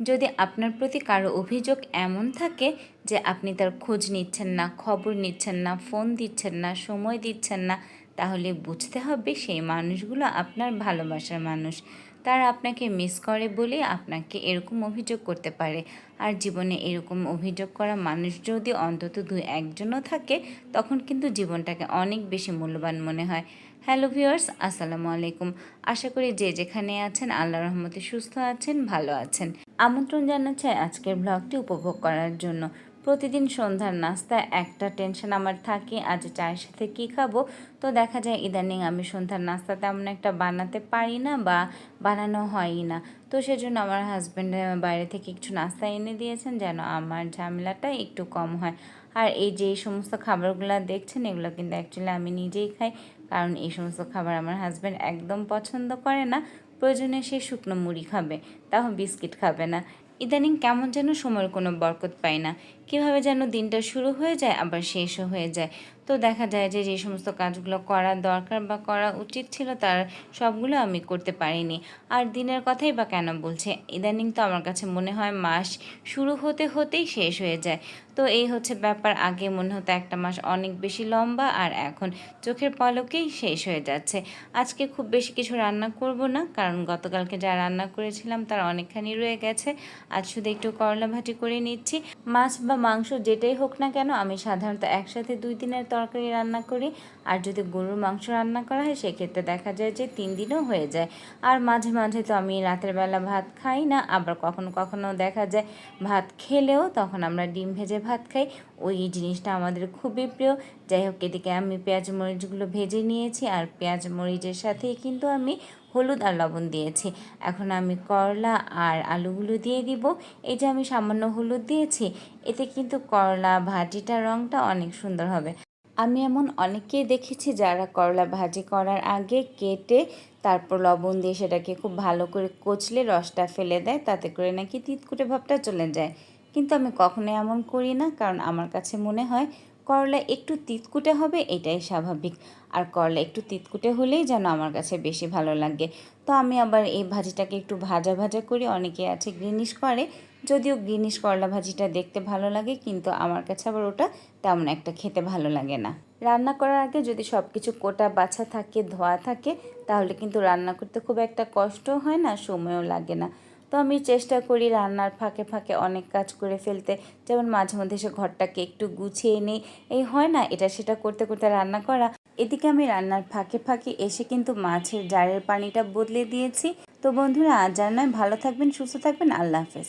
যদি আপনার প্রতি কারও অভিযোগ এমন থাকে যে আপনি তার খোঁজ নিচ্ছেন না, খবর নিচ্ছেন না, ফোন দিচ্ছেন না, সময় দিচ্ছেন না, তাহলে বুঝতে হবে সেই মানুষগুলো আপনার ভালোবাসার মানুষ। তারা আপনাকে মিস করে বলে আপনাকে এরকম অভিযোগ করতে পারে। আর জীবনে এরকম অভিযোগ করা মানুষ যদি অন্তত দুই একজনও থাকে, তখন কিন্তু জীবনটাকে অনেক বেশি মূল্যবান মনে হয়। হ্যালো ভিউয়ার্স, আসসালামু আলাইকুম। আশা করি যে যেখানে আছেন আল্লাহ রহমতে সুস্থ আছেন, ভালো আছেন। আমন্ত্রণ জানাচ্ছে আজকের ব্লগটি উপভোগ করার জন্য। প্রতিদিন সন্ধ্যার নাস্তায় একটা টেনশন আমার থাকে, আজ চায়ের সাথে কী খাব? তো দেখা যায় ইদানিং আমি সন্ধ্যার নাস্তা তেমন একটা বানাতে পারি না বা বানানো হয়ই না। তো সেজন্য আমার হাজব্যান্ড বাইরে থেকে কিছু নাস্তা এনে দিয়েছেন যেন আমার ঝামেলাটা একটু কম হয়। আর এই যে সমস্ত খাবারগুলো দেখছেন, এগুলো কিন্তু অ্যাকচুয়ালি আমি নিজেই খাই। কারণ এই সমস্ত খাবার আমার হাজব্যান্ড একদম পছন্দ করে না। প্রয়োজনে সে শুকনো মুড়ি খাবে তাও বিস্কিট খাবে না। ইদানিং কেমন যেন সময়ের কোনো বরকত পাই না। কীভাবে যেন দিনটা শুরু হয়ে যায়, আবার শেষও হয়ে যায়। তো দেখা যায় যে যে সমস্ত কাজগুলো করা দরকার বা করা উচিত ছিল, তার সবগুলো আমি করতে পারিনি। আর দিনের কথাই বা কেন বলছে? ইদানিং তো আমার কাছে মনে হয় মাস শুরু হতে হতেই শেষ হয়ে যায়। তো এই হচ্ছে ব্যাপার। আগে মনে হতো একটা মাস অনেক বেশি লম্বা, আর এখন চোখের পলকেই শেষ হয়ে যাচ্ছে। আজকে খুব বেশি কিছু রান্না করব না, কারণ গতকালকে যা রান্না করেছিলাম, তার অনেকখানি রয়ে গেছে। আজ শুধু একটু করলা ভাটি করে নিচ্ছি। মাছ বা মাংস যেটাই হোক না কেন, আমি সাধারণত একসাথে দুই দিনের তরকারি রান্না করি। আর যদি গরুর মাংস রান্না করা হয়, সেক্ষেত্রে দেখা যায় যে তিন দিনও হয়ে যায়। আর মাঝে মাঝে তো আমি রাতের বেলা ভাত খাই না, আবার কখনো কখনো দেখা যায় ভাত খেলেও তখন আমরা ডিম ভেজে ভাত খাই। ওই জিনিসটা আমাদের খুবই প্রিয়। যাই হোক, এদিকে আমি পেঁয়াজ মরিচগুলো ভেজে নিয়েছি। আর পেঁয়াজ মরিচের সাথেই কিন্তু আমি হলুদ আর লবণ দিয়েছি। এখন আমি করলা আর আলুগুলো দিয়ে দিব। এই যে আমি সামান্য হলুদ দিয়েছি, এতে কিন্তু করলা ভাজিটার রঙটা অনেক সুন্দর হবে। আমি এমন অনেকেই দেখেছি যারা করলা ভাজি করার আগে কেটে তারপর লবণ দিয়ে সেটাকে খুব ভালো করে কচলে রসটা ফেলে দেয়, তাতে করে নাকি তিতকুটে ভাবটা চলে যায়। কিন্তু আমি কখনো এমন করি না, কারণ আমার কাছে মনে হয় করলা একটু তিতকুটে হবে, এটাই স্বাভাবিক। আর করলা একটু তিতকুটে হলেই যেন আমার কাছে বেশি ভালো লাগে। তো আমি আবার এই ভাজিটাকে একটু ভাজা ভাজা করি, অনেকে আছে গ্রিনিশ করে, যদিও গ্রিনিশ করলা ভাজিটা দেখতে ভালো লাগে, কিন্তু আমার কাছে আবার ওটা তেমন একটা খেতে ভালো লাগে না। রান্না করার আগে যদি সব কিছু কোটা বাছা থাকে, ধোয়া থাকে, তাহলে কিন্তু রান্না করতে খুব একটা কষ্টও হয় না, সময়ও লাগে না। তো আমি চেষ্টা করি রান্নার ফাঁকে ফাঁকে অনেক কাজ করে ফেলতে। যেমন মাঝে মধ্যে সে ঘরটাকে একটু গুছিয়ে নিই। এই হয় না, এটা সেটা করতে করতে রান্না করা। এদিকে আমি রান্নার ফাঁকে ফাঁকে এসে কিন্তু মাছের জারের পানিটা বদলে দিয়েছি। তো বন্ধুরা জানায় ভালো থাকবেন, সুস্থ থাকবেন। আল্লাহ হাফেজ।